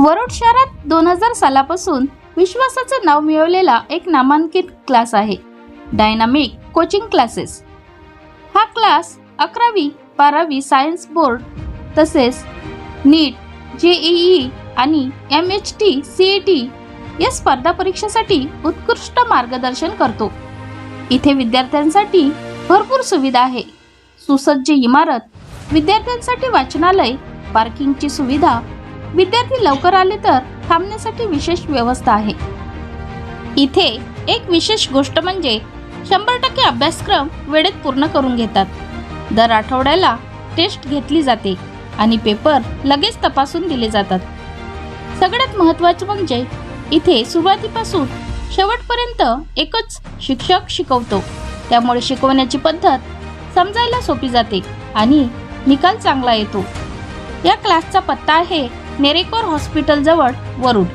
वरुड शहरात दोन हजार सालापासून विश्वासाचं नाव मिळवलेला एक नामांकित क्लास आहे. डायनामिक कोचिंग क्लासेस हा क्लास अकरावी बारावी सायन्स बोर्ड तसेच नीट जेईई आणि M H T C E T या स्पर्धा परीक्षेसाठी उत्कृष्ट मार्गदर्शन करतो. इथे विद्यार्थ्यांसाठी भरपूर सुविधा आहे. सुसज्ज इमारत विद्यार्थ्यांसाठी वाचनालय पार्किंगची सुविधा विद्यार्थी लवकर आले तर थांबण्यासाठी विशेष व्यवस्था आहे. इथे एक विशेष गोष्ट म्हणजे शंभर टक्के अभ्यासक्रम वेळेत पूर्ण करून घेतात. दर आठवड्याला टेस्ट घेतली जाते आणि पेपर लगेच तपासून दिले जातात. सगळ्यात महत्त्वाचं म्हणजे इथे सुरुवातीपासून शेवटपर्यंत एकच शिक्षक शिकवतो. त्यामुळे शिकवण्याची पद्धत समजायला सोपी जाते आणि निकाल चांगला येतो. या क्लासचा पत्ता आहे नेरेकोर हॉस्पिटलजवळ वरुड.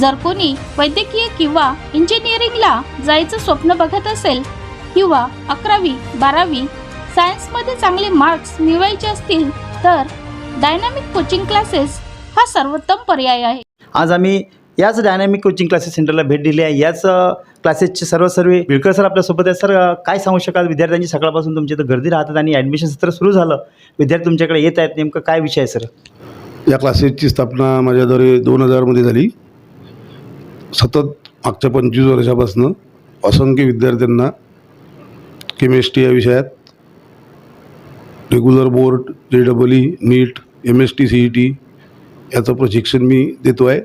जर कोणी वैद्यकीय किंवा इंजिनिअरिंगला जायचं स्वप्न बघत असेल किंवा अकरावी बारावी सायन्समध्ये चांगले मार्क्स मिळवायचे असतील तर डायनामिक कोचिंग क्लासेस हा सर्वोत्तम पर्याय आहे. आज आम्ही याच डायनॅमिक कोचिंग क्लासेस सेंटरला भेट दिली आहे. याच क्लासेसचे सर्व सर्व बिळकर सर आपल्यासोबत आहे सर काय सांगू शकाल? विद्यार्थ्यांची सकाळपासून तुमच्या इथं गर्दी राहतात आणि ॲडमिशन सत्र सुरू झालं. विद्यार्थी तुमच्याकडे येत आहेत. नेमकं काय विषय आहे सर? या क्लासेसची स्थापना माझ्याद्वारे दोन हजारमध्ये झाली. सतत मागच्या पंचवीस वर्षापासून असंख्य विद्यार्थ्यांना केमिस्ट्री या विषयात regular board J double E NEET M S T C E T याचं प्रशिक्षण मी देतो आहे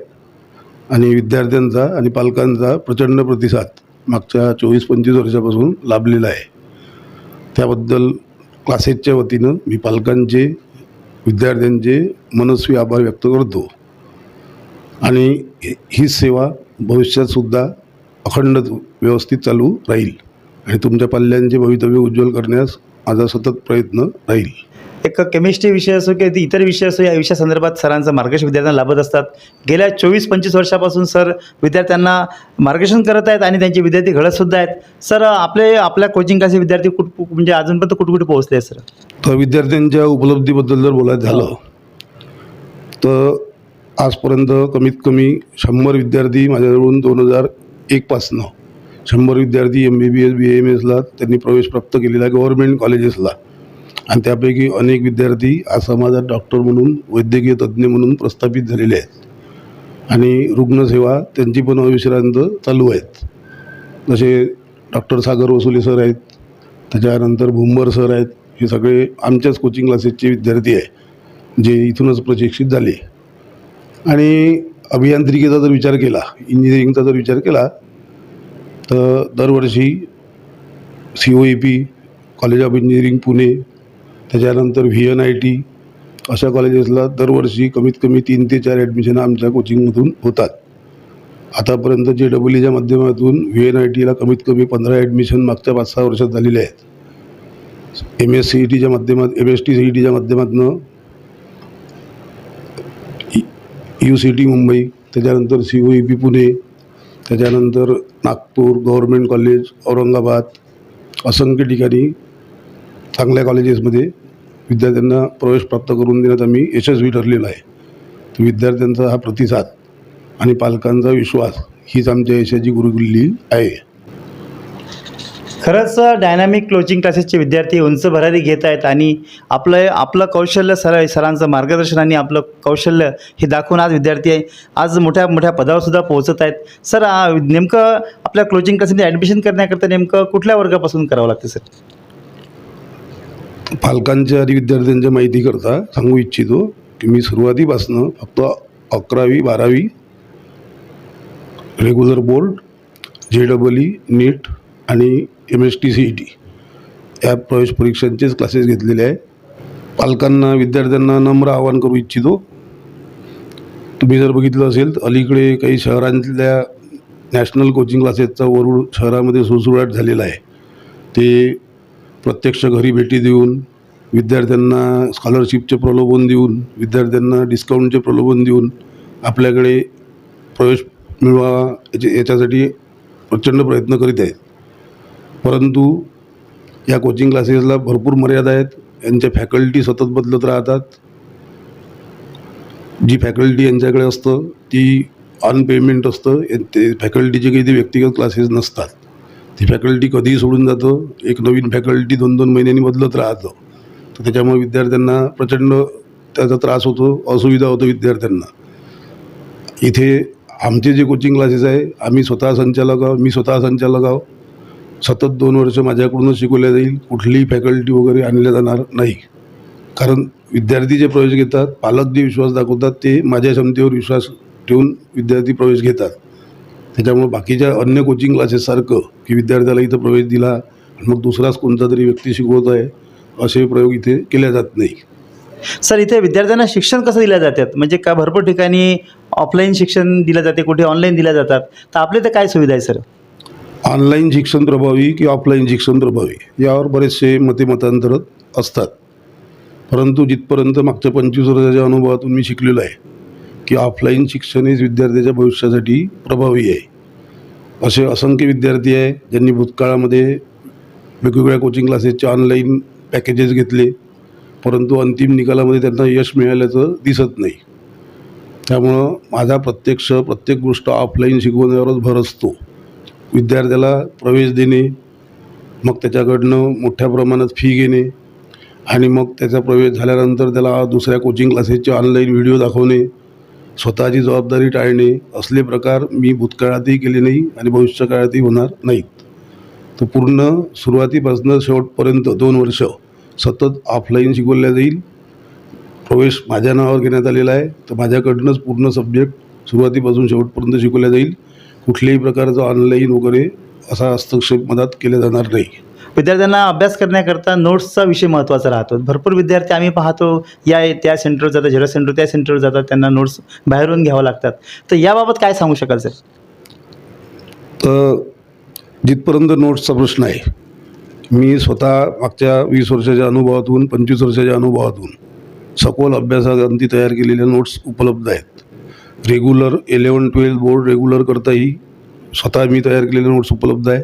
आणि विद्यार्थ्यांचा आणि पालकांचा प्रचंड प्रतिसाद मागच्या चोवीस पंचवीस वर्षापासून लाभलेला आहे. त्याबद्दल क्लासेसच्या वतीनं मी पालकांचे विद्यार्थ्यांचे मनस्वी आभार व्यक्त करतो. आणि ही- सेवा भविष्यातसुद्धा अखंड व्यवस्थित चालू राहील आणि तुमच्या पाल्यांचे भवितव्य उज्ज्वल करण्यास माझा सतत प्रयत्न राहील. एक केमिस्ट्री विषय असो किंवा इतर विषय असो या विषयासंदर्भात सरांचं मार्गदर्शन विद्यार्थ्यांना लाभत असतात. गेल्या चोवीस पंचवीस वर्षापासून सर विद्यार्थ्यांना मार्गदर्शन करत आहेत आणि त्यांचे विद्यार्थी घडतसुद्धा आहेत. सर आपले आपल्या कोचिंग क्लासचे विद्यार्थी कुठ म्हणजे अजूनपर्यंत कुठे कुठे पोहोचले सर? तर विद्यार्थ्यांच्या उपलब्धीबद्दल जर बोलायचं झालं तर आजपर्यंत कमीत कमी शंभर विद्यार्थी माझ्याजवळून दोन हजार एकपासनं शंभर विद्यार्थी M B B S B M एसला त्यांनी प्रवेश प्राप्त केलेला आहे गव्हर्मेंट कॉलेजेसला. आणि त्यापैकी अनेक विद्यार्थी आज समाजात डॉक्टर म्हणून वैद्यकीय तज्ज्ञ म्हणून प्रस्थापित झालेले आहेत. आणि रुग्णसेवा त्यांची पण अविश्रांत चालू आहेत. जसे डॉक्टर सागर वसुले सर आहेत त्याच्यानंतर भुंबर सर आहेत हे सगळे आमच्याच कोचिंग क्लासेसचे विद्यार्थी आहे जे इथूनच प्रशिक्षित झाले. आणि अभियांत्रिकेचा जर विचार केला इंजिनिअरिंगचा जर विचार केला तर दरवर्षी C O E P college of engineering Pune त्याच्यानंतर व्ही एन आय टी अशा कॉलेजेसला दरवर्षी कमीत कमी तीन ते चार ॲडमिशन आमच्या कोचिंगमधून होतात. आतापर्यंत जे डबल ईच्या माध्यमातून व्ही एन आय टीला कमीत कमी पंधरा ॲडमिशन मागच्या पाच सहा वर्षात झालेले आहेत. एम एस सी ई टीच्या माध्यमात M S T C E टीच्या माध्यमातून यू सी टी मुंबई त्याच्यानंतर C O E P Pune त्याच्यानंतर नागपूर गव्हर्मेंट कॉलेज औरंगाबाद असंख्य ठिकाणी चांगल्या कॉलेजेसमध्ये विद्यार्थ्यांना प्रवेश प्राप्त करून देण्यात आम्ही यशस्वी ठरलेलो आहे. विद्यार्थ्यांचा हा प्रतिसाद आणि पालकांचा विश्वास हीच आमच्या यशाची गुरुकिल्ली आहे. खरंच डायनामिक क्लोचिंग क्लासेसचे विद्यार्थी उंच भरारी घेत आहेत आणि आपलं आपलं कौशल्य सर सरांचं मार्गदर्शन आणि आपलं कौशल्य हे दाखवून आज विद्यार्थी आज मोठ्या मोठ्या पदावरसुद्धा पोहोचत आहेत. सर नेमकं आपल्या क्लोचिंग क्लासेसमध्ये ॲडमिशन करण्याकरता नेमकं कुठल्या वर्गापासून करावं लागतं सर? पालकांच्या आणि विद्यार्थ्यांच्या माहितीकरता सांगू इच्छितो की मी सुरुवातीपासनं फक्त अकरावी बारावी regular board J double E NEET आणि M S T C E T या प्रवेश परीक्षांचेच क्लासेस घेतलेले आहे. पालकांना विद्यार्थ्यांना नम्र आवाहन करू इच्छितो. तुम्ही जर बघितलं असेल तर अलीकडे काही शहरांतल्या नॅशनल कोचिंग क्लासेसचा वरूड शहरामध्ये सुळसुळाट झालेला आहे. ते प्रत्यक्ष घरी भेटी देऊन विद्यार्थ्यांना स्कॉलरशिपचे प्रलोभन देऊन विद्यार्थ्यांना डिस्काउंटचे प्रलोभन देऊन आपल्याकडे प्रवेश मिळवावा याचे याच्यासाठी प्रचंड प्रयत्न करीत आहेत. परंतु या कोचिंग क्लासेसला भरपूर मर्यादा आहेत. यांच्या फॅकल्टी सतत बदलत राहतात. जी फॅकल्टी यांच्याकडे असतं ती ऑन पेमेंट असतं. ते फॅकल्टीचे काही ते व्यक्तिगत क्लासेस नसतात. ती फॅकल्टी कधीही सोडून जातं. एक नवीन फॅकल्टी दोन दोन महिन्यांनी बदलत राहतं. तर त्याच्यामुळे विद्यार्थ्यांना प्रचंड त्याचा त्रास होतो असुविधा होतो विद्यार्थ्यांना. इथे आमचे जे कोचिंग क्लासेस आहे आम्ही स्वतः संचालक आहोत मी स्वतः संचालक आहो सतत दोन वर्ष माझ्याकडूनच शिकवल्या जाईल कुठलीही फॅकल्टी वगैरे आणल्या जाणार नाही. कारण विद्यार्थी जे प्रवेश घेतात पालक जे विश्वास दाखवतात ते माझ्या क्षमतेवर विश्वास ठेवून विद्यार्थी प्रवेश घेतात. त्याच्यामुळे बाकीच्या अन्य कोचिंग क्लासेससारखं की विद्यार्थ्याला इथं प्रवेश दिला मग दुसराच कोणता तरी व्यक्ती शिकवत आहे असे प्रयोग इथे केले जात नाही. सर इथे विद्यार्थ्यांना शिक्षण कसं दिलं जातात म्हणजे का भरपूर ठिकाणी ऑफलाईन शिक्षण दिलं जाते कुठे ऑनलाईन दिलं जातात? तर आपल्या इथं काय सुविधा आहे सर? ऑनलाईन शिक्षण प्रभावी की ऑफलाईन शिक्षण प्रभावी? यावर बरेचसे मते मतांतर असतात. परंतु जिथपर्यंत मागच्या पंचवीस वर्षाच्या अनुभवातून मी शिकलेलो आहे की ऑफलाईन शिक्षण हेच विद्यार्थ्याच्या भविष्यासाठी प्रभावी आहे. असे असंख्य विद्यार्थी आहे ज्यांनी भूतकाळामध्ये वेगवेगळ्या कोचिंग क्लासेसचे ऑनलाईन पॅकेजेस घेतले. परंतु अंतिम निकालामध्ये त्यांना यश मिळाल्याचं दिसत नाही. त्यामुळं माझा प्रत्यक्ष प्रत्येक गोष्ट ऑफलाईन शिकवण्यावरच भर असतो. विद्यार्थ्याला प्रवेश देणे मग त्याच्याकडनं मोठ्या प्रमाणात फी घेणे आणि मग त्याचा प्रवेश झाल्यानंतर त्याला दुसऱ्या कोचिंग क्लासेसचे ऑनलाईन व्हिडिओ दाखवणे स्वतःची जबाबदारी टाळणे असले प्रकार मी भूतकाळातही केले नाही आणि भविष्यकाळातही होणार नाहीत. तर पूर्ण सुरुवातीपासून शेवटपर्यंत दोन वर्ष सतत ऑफलाईन शिकवल्या जाईल. प्रवेश माझ्या नावावर घेण्यात आलेला आहे. तर माझ्याकडनंच पूर्ण सब्जेक्ट सुरुवातीपासून शेवटपर्यंत शिकवल्या जाईल. कुठल्याही प्रकारचा ऑनलाईन वगैरे असा हस्तक्षेप मदत केला जाणार नाही. विद्यार्थ्यांना अभ्यास करण्याकरता नोट्सचा विषय महत्त्वाचा राहतो. भरपूर विद्यार्थी आम्ही पाहतो या त्या सेंटरवर जातात झेरो सेंटर त्या सेंटरवर जातात त्यांना नोट्स बाहेरून घ्यावं लागतात. तर याबाबत काय सांगू शकाल सर? तर जिथपर्यंत नोट्सचा प्रश्न आहे मी स्वतः मागच्या वीस वर्षाच्या अनुभवातून पंचवीस वर्षाच्या अनुभवातून सखोल अभ्यासाअंती तयार केलेल्या नोट्स उपलब्ध आहेत. Regular eleven twelfth board regular करताही स्वतः मी तयार केलेले नोट्स उपलब्ध आहे.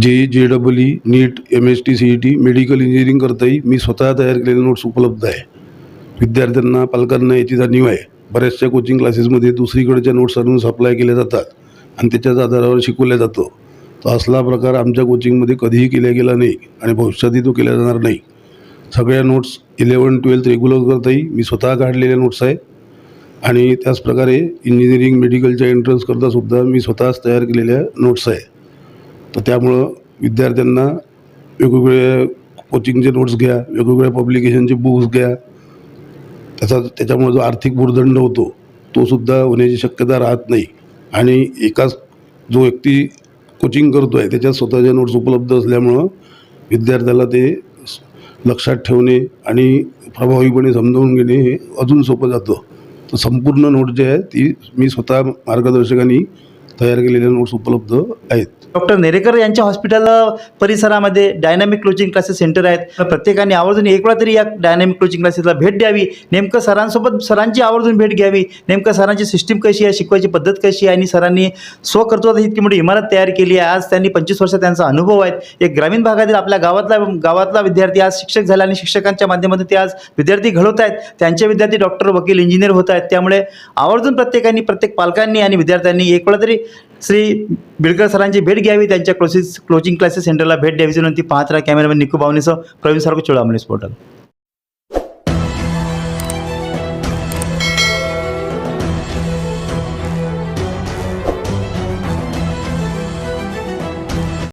J J double E NEET M S T C E T medical engineering करताही मी स्वतः तयार केलेले नोट्स उपलब्ध आहे. विद्यार्थ्यांना पालकांना याची जाणीव आहे. बऱ्याचशा कोचिंग क्लासेसमध्ये दुसरीकडच्या नोट्स आणून सप्लाय केल्या जातात आणि त्याच्याच आधारावर शिकवल्या जातं. तर असला प्रकार आमच्या कोचिंगमध्ये कधीही केला गेला नाही आणि भविष्यातही तो केला जाणार नाही. सगळ्या नोट्स इलेवन ट्वेल्थ रेग्युलर करताही मी स्वतः काढलेल्या नोट्स आहे आणि त्याचप्रकारे इंजिनिअरिंग मेडिकलच्या एंट्रन्सकरता सुद्धा मी स्वतःच तयार केलेल्या नोट्स आहे तर त्यामुळं विद्यार्थ्यांना वेगवेगळ्या कोचिंगचे नोट्स घ्या वेगवेगळ्या पब्लिकेशनचे बुक्स घ्या. त्याचा त्याच्यामुळे जो आर्थिक भूर्दंड होतो तो सुद्धा होण्याची शक्यता राहत नाही. आणि एकाच जो व्यक्ती कोचिंग करतो आहे त्याच्यात स्वतःच्या नोट्स उपलब्ध असल्यामुळं विद्यार्थ्याला ते लक्षात ठेवणे आणि प्रभावीपणे समजावून घेणे हे अजून सोपं जातं. तर संपूर्ण नोट जे आहे ती मी स्वतः मार्गदर्शकांनी तयार केलेले नोट्स उपलब्ध आहेत. डॉक्टर नेरेकर यांच्या हॉस्पिटल परिसरामध्ये डायनामिक क्लोचिंग क्लासेस सेंटर आहेत. प्रत्येकाने आवर्जून एक वेळा तरी या डायनामिक क्लोचिंग क्लासेसला भेट द्यावी. नेमकं सरांसोबत सरांची आवर्जून भेट घ्यावी. नेमकं सरांची सिस्टीम कशी आहे शिकवायची पद्धत कशी आहे आणि सरांनी स्वकर्तृत्वात इतकी मोठी इमारत तयार केली आहे. आज त्यांनी पंचवीस वर्ष त्यांचा अनुभव आहे एक ग्रामीण भागातील आपल्या गावातला गावातला विद्यार्थी आज शिक्षक झाला आणि शिक्षकांच्या माध्यमातून ते आज विद्यार्थी घडवत आहेत. त्यांचे विद्यार्थी डॉक्टर वकील इंजिनियर होत आहेत. त्यामुळे आवर्जून प्रत्येकाने प्रत्येक पालकांनी आणि विद्यार्थ्यांनी एक वेळा तरी श्री बिडकर सरांची भेट घ्यावी त्यांच्या क्लोसिस कोचिंग क्लासेस सेंटरला भेट द्यावी विनंती पाहत राहा कॅमेरामॅन निकू बावनेसह प्रवीण सारखं चोळामणी पोर्टल